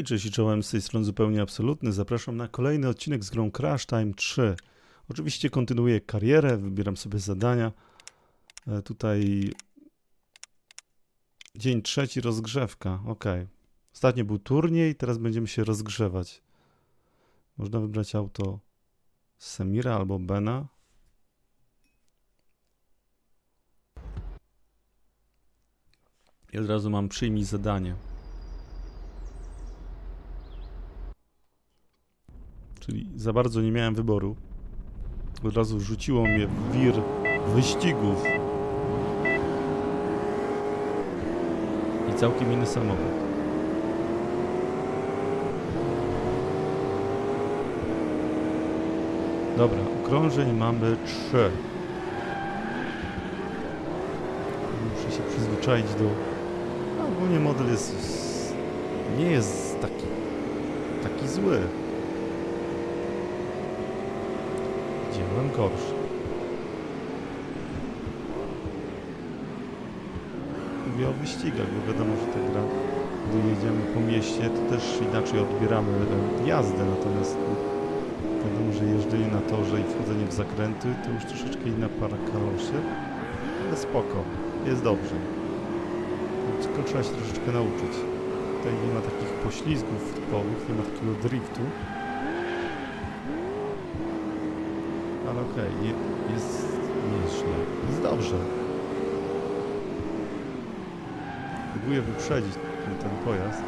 Hej, cześć i czołem, z tej strony zupełnie absolutny. Zapraszam na kolejny odcinek z grą Crash Time 3. Oczywiście kontynuuję karierę, wybieram sobie zadania. E, tutaj dzień trzeci, rozgrzewka, ok. Ostatnio był turniej, teraz będziemy się rozgrzewać. Można wybrać auto Semira albo Bena. I od razu mam przyjmij zadanie. Czyli za bardzo nie miałem wyboru. Od razu rzuciło mnie w wir wyścigów. I całkiem inny samochód. Dobra, okrążeń mamy trzy. Muszę się przyzwyczaić do... No, ogólnie model jest... nie jest taki... taki zły. Widziałem gorszy. Mówię o wyścigach, bo wiadomo, że ta gra, gdy jedziemy po mieście, to też inaczej odbieramy e, jazdę, natomiast wiadomo, że jeżdżenie na torze i wchodzenie w zakręty to już troszeczkę inna para kaloszy, ale spoko, jest dobrze. Tylko trzeba się troszeczkę nauczyć. Tutaj nie ma takich poślizgów typowych, nie ma takiego driftu. Ale okej, nie, jest nieźle. Jest dobrze. Próbuję wyprzedzić ten, pojazd.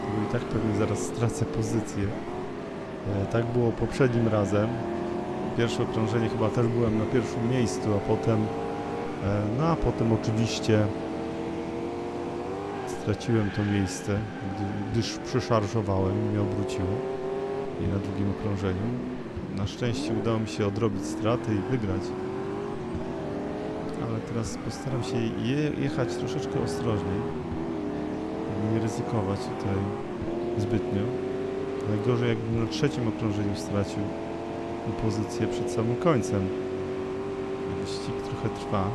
Bo i tak pewnie zaraz stracę pozycję. E, tak było poprzednim razem. Pierwsze okrążenie chyba też byłem na pierwszym miejscu, a potem e, no a potem oczywiście straciłem to miejsce, gdy- gdyż przeszarżowałem i mnie obróciło i na drugim okrążeniu. Na szczęście udało mi się odrobić straty i wygrać. Ale teraz postaram się je, jechać troszeczkę ostrożniej, nie ryzykować tutaj zbytnio. Najgorzej jakbym na trzecim okrążeniu stracił pozycję przed samym końcem. Wyścig trochę trwa.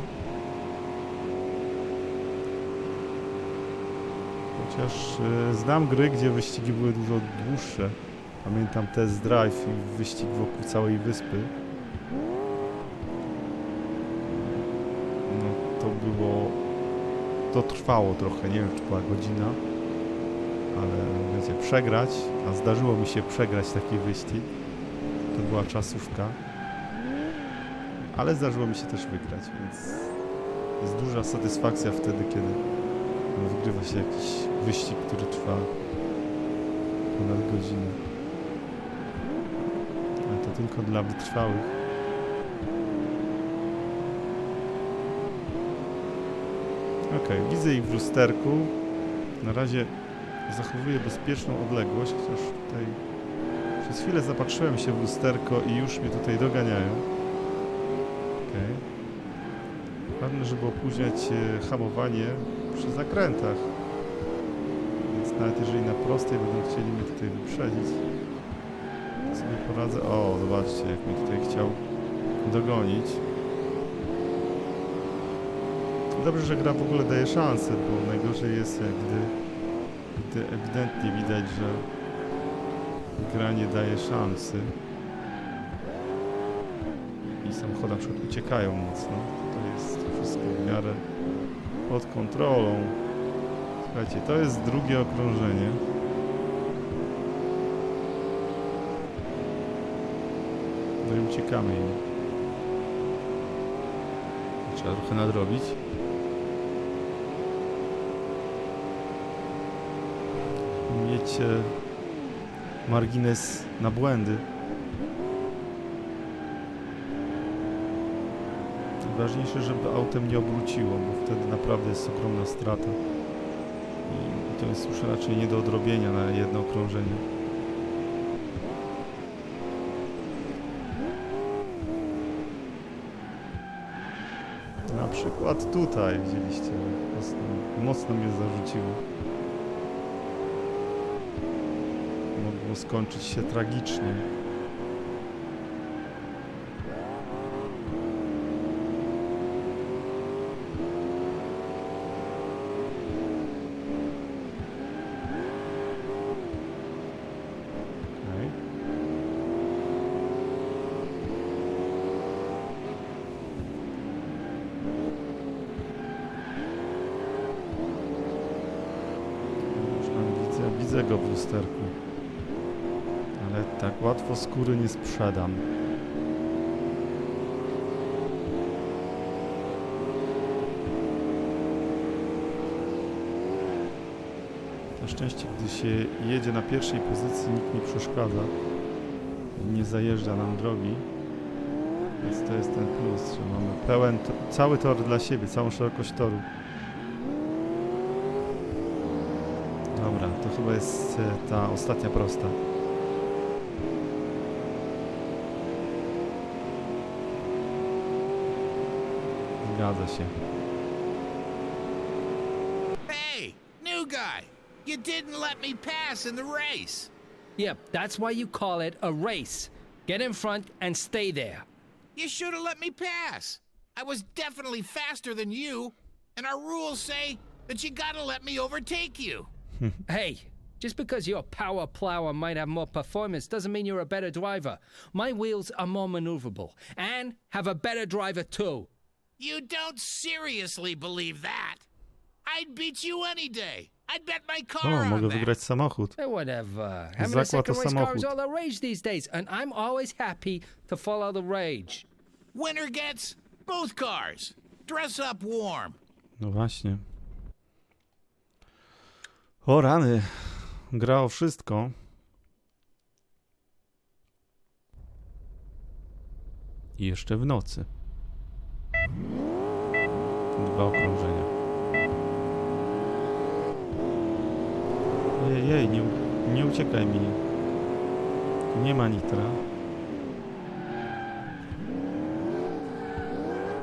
Chociaż e, znam gry, gdzie wyścigi były dużo dłuższe. Pamiętam test drive i wyścig wokół całej wyspy. No to było... To trwało trochę, nie wiem czy była godzina. Ale wiecie, przegrać, a zdarzyło mi się przegrać taki wyścig. To była czasówka. Ale zdarzyło mi się też wygrać, więc jest duża satysfakcja wtedy, kiedy wygrywa się jakiś wyścig, który trwa ponad godzinę. Tylko dla wytrwałych. Ok, widzę ich w lusterku. Na razie zachowuję bezpieczną odległość, chociaż tutaj przez chwilę zapatrzyłem się w lusterko i już mnie tutaj doganiają. Ok. Ważne, żeby opóźniać e, hamowanie przy zakrętach. Więc nawet jeżeli na prostej będą chcieli mnie tutaj wyprzedzić, poradzę. O, zobaczcie, jak mnie tutaj chciał dogonić. Dobrze, że gra w ogóle daje szansę, bo najgorzej jest, gdy, gdy ewidentnie widać, że gra nie daje szansy. I samochody na przykład uciekają mocno. To jest wszystko w miarę pod kontrolą. Słuchajcie, to jest drugie okrążenie. I uciekamy. Trzeba trochę nadrobić. Mieć margines na błędy. Ważniejsze, żeby autem nie obróciło, bo wtedy naprawdę jest ogromna strata. I to jest już raczej nie do odrobienia na jedno okrążenie. Na przykład tutaj widzieliście, mocno, mocno mnie zarzuciło. Mogło skończyć się tragicznie. Widzę go w lusterku. Ale tak łatwo skóry nie sprzedam. Na szczęście, gdy się jedzie na pierwszej pozycji, nikt nie przeszkadza. Nie zajeżdża nam drogi. Więc to jest ten plus, że mamy pełen, cały tor dla siebie, całą szerokość toru. Chyba jest ta ostatnia prosta. Zgadza się. Hey, new guy! You didn't let me pass in the race. Yep, that's why you call it a race. Get in front and stay there. You should have let me pass. I was definitely faster than you, and our rules say that you gotta let me overtake you. Hey, just because your power plower might have more performance doesn't mean you're a better driver. My wheels are more maneuverable and have a better driver too. You don't seriously believe that? I'd beat you any day. I'd bet my car O, on mogę that. wygrać samochód. Eh, whatever. Having a Zakład second to race car is samochód. all the rage these days, and I'm always happy to follow the rage. Winner gets both cars. Dress up warm. No właśnie. O rany. Gra o wszystko. I jeszcze w nocy. Dwa okrążenia. Jej, jej, nie, nie uciekaj mi. Nie ma nitra.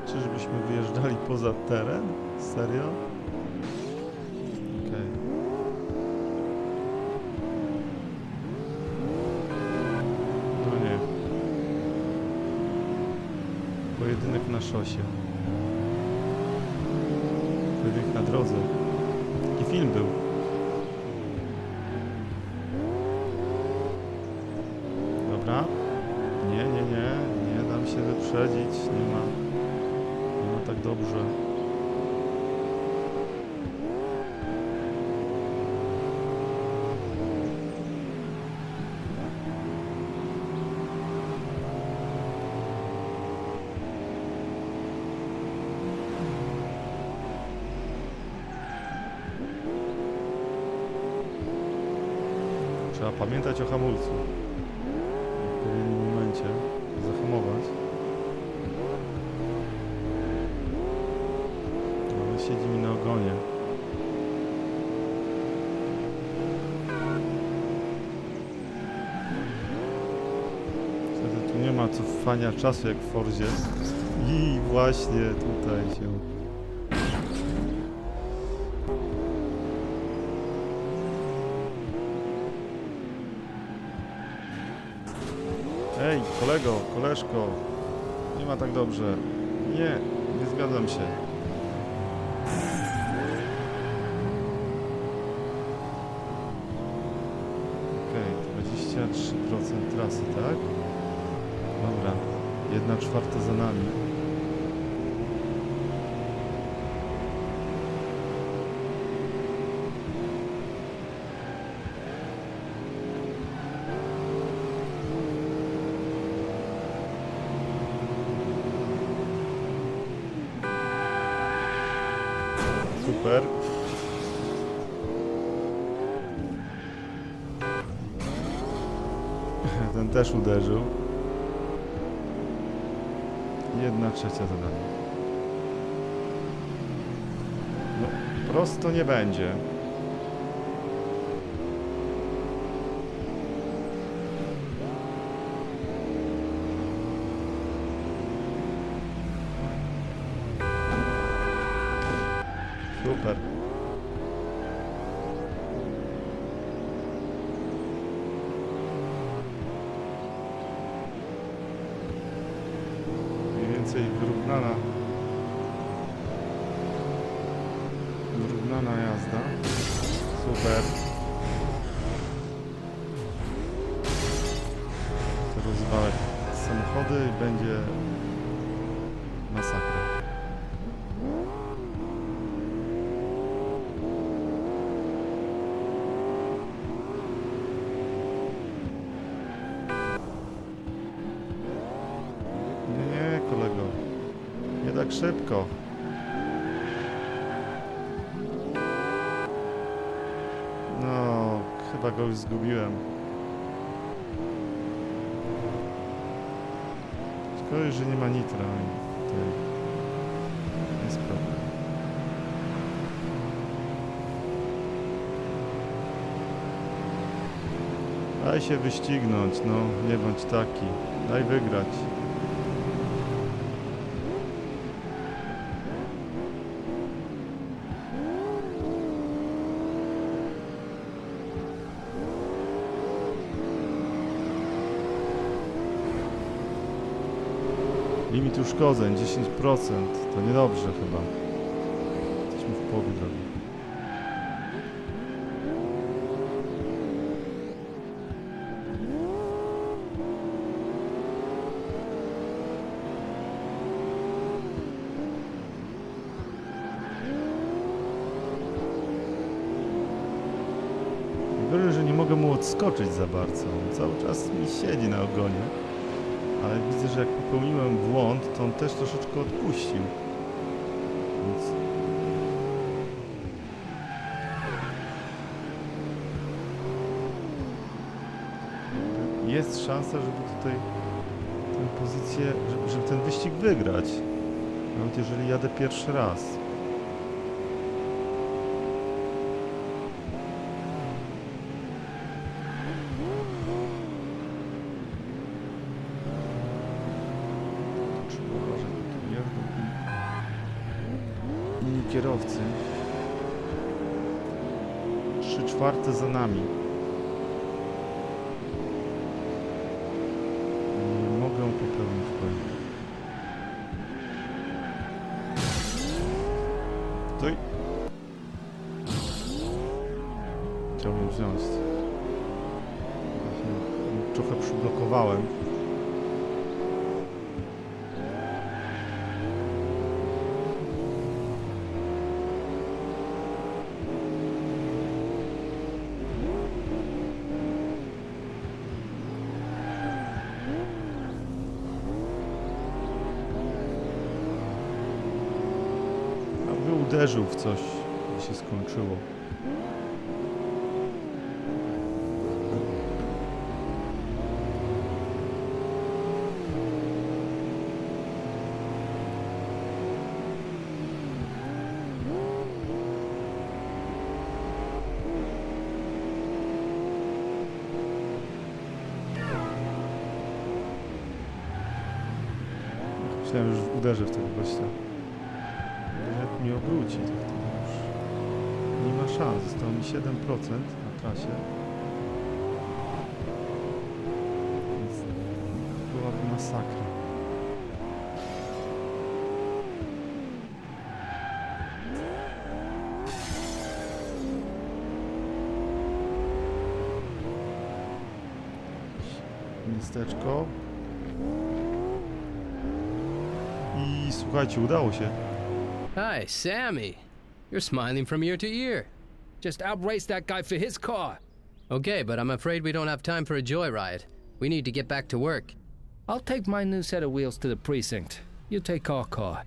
Czyżbyśmy wyjeżdżali poza teren? Serio? Okej. No nie. Pojedynek na szosie. Pojedynek na drodze. Taki film był. Dobra. Nie, nie, nie. Nie dam się wyprzedzić. Nie ma. Nie ma tak dobrze. Trzeba pamiętać o hamulcu. W odpowiednim momencie zahamować. Ale siedzi mi na ogonie. Wtedy tu nie ma cofania czasu jak w Forzie. I właśnie tutaj się... kolego, koleżko, nie ma tak dobrze. Nie, nie zgadzam się. Okej, 23% trasy, tak? Dobra, jedna czwarta za nami. Super. Ten też uderzył. Jedna trzecia za nami. No, prosto nie będzie. Tak szybko. No, chyba go już zgubiłem. Szkoda, że nie ma nitra. jest problem. Daj się wyścignąć, no, nie bądź taki. Daj wygrać. Uszkodzeń 10%. To niedobrze chyba. Jesteśmy w połowie drogi. Gorzej, że nie mogę mu odskoczyć za bardzo. On cały czas mi siedzi na ogonie. Ale widzę, że jak popełniłem błąd, to on też troszeczkę odpuścił. Więc... Jest szansa, żeby tutaj tę pozycję, żeby, żeby ten wyścig wygrać. Nawet jeżeli jadę pierwszy raz. Trzeba uważać, bo tu jazdą i- inni kierowcy. Trzy czwarte za nami. Nie mogę popełnić błędu. Stój. Chciałbym wziąć. Właśnie Trochę przyblokowałem. Aby uderzył w coś i się skończyło. Myślałem, że uderzę w tego gościa. Mnie obróci, nie ma szans. Zostało mi 7% na trasie. Więc byłaby masakra. Miasteczko. I słuchajcie, udało się. Hi, Sammy. You're smiling from ear to ear. Just outrace that guy for his car. Okay, but I'm afraid we don't have time for a joyride. We need to get back to work. I'll take my new set of wheels to the precinct. You take our car.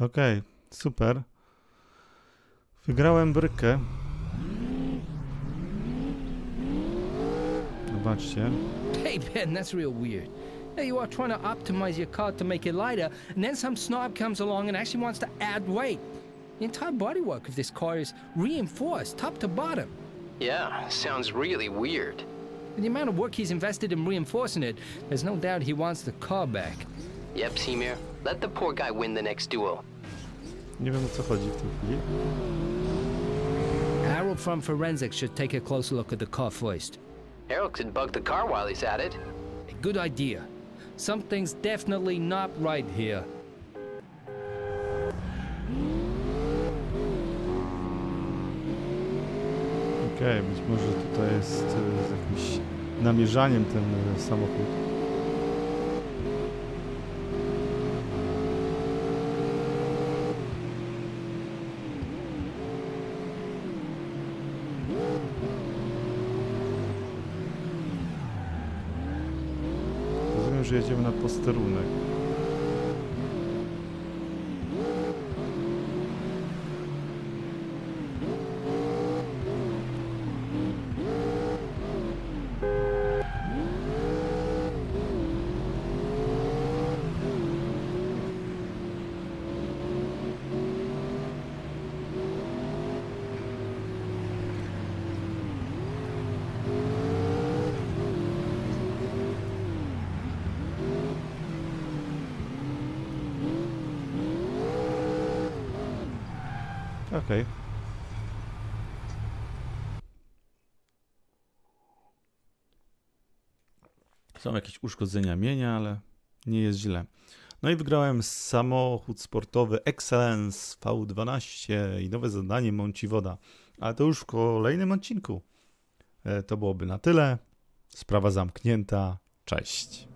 Okej, super. Wygrałem brykę. Zobaczcie. Hey, Ben, that's real weird. There you are trying to optimize your car to make it lighter, and then some snob comes along and actually wants to add weight. The entire bodywork of this car is reinforced, top to bottom. Yeah, sounds really weird. And the amount of work he's invested in reinforcing it, there's no doubt he wants the car back. Yep, Semir. Let the poor guy win the next duel. Nie wiem o co chodzi w tej chwili. Harold from Forensics should take a closer look at the car first. Harold could bug the car while he's at it. A good idea. Something's definitely not right here. Okej, być może tutaj jest e, z jakimś namierzaniem ten e, samochód. Że jedziemy na posterunek. Okej. Są jakieś uszkodzenia mienia, ale nie jest źle. No i wygrałem samochód sportowy Excellence V12 i nowe zadanie Mąci Woda. Ale to już w kolejnym odcinku. E, To byłoby na tyle. Sprawa zamknięta. Cześć.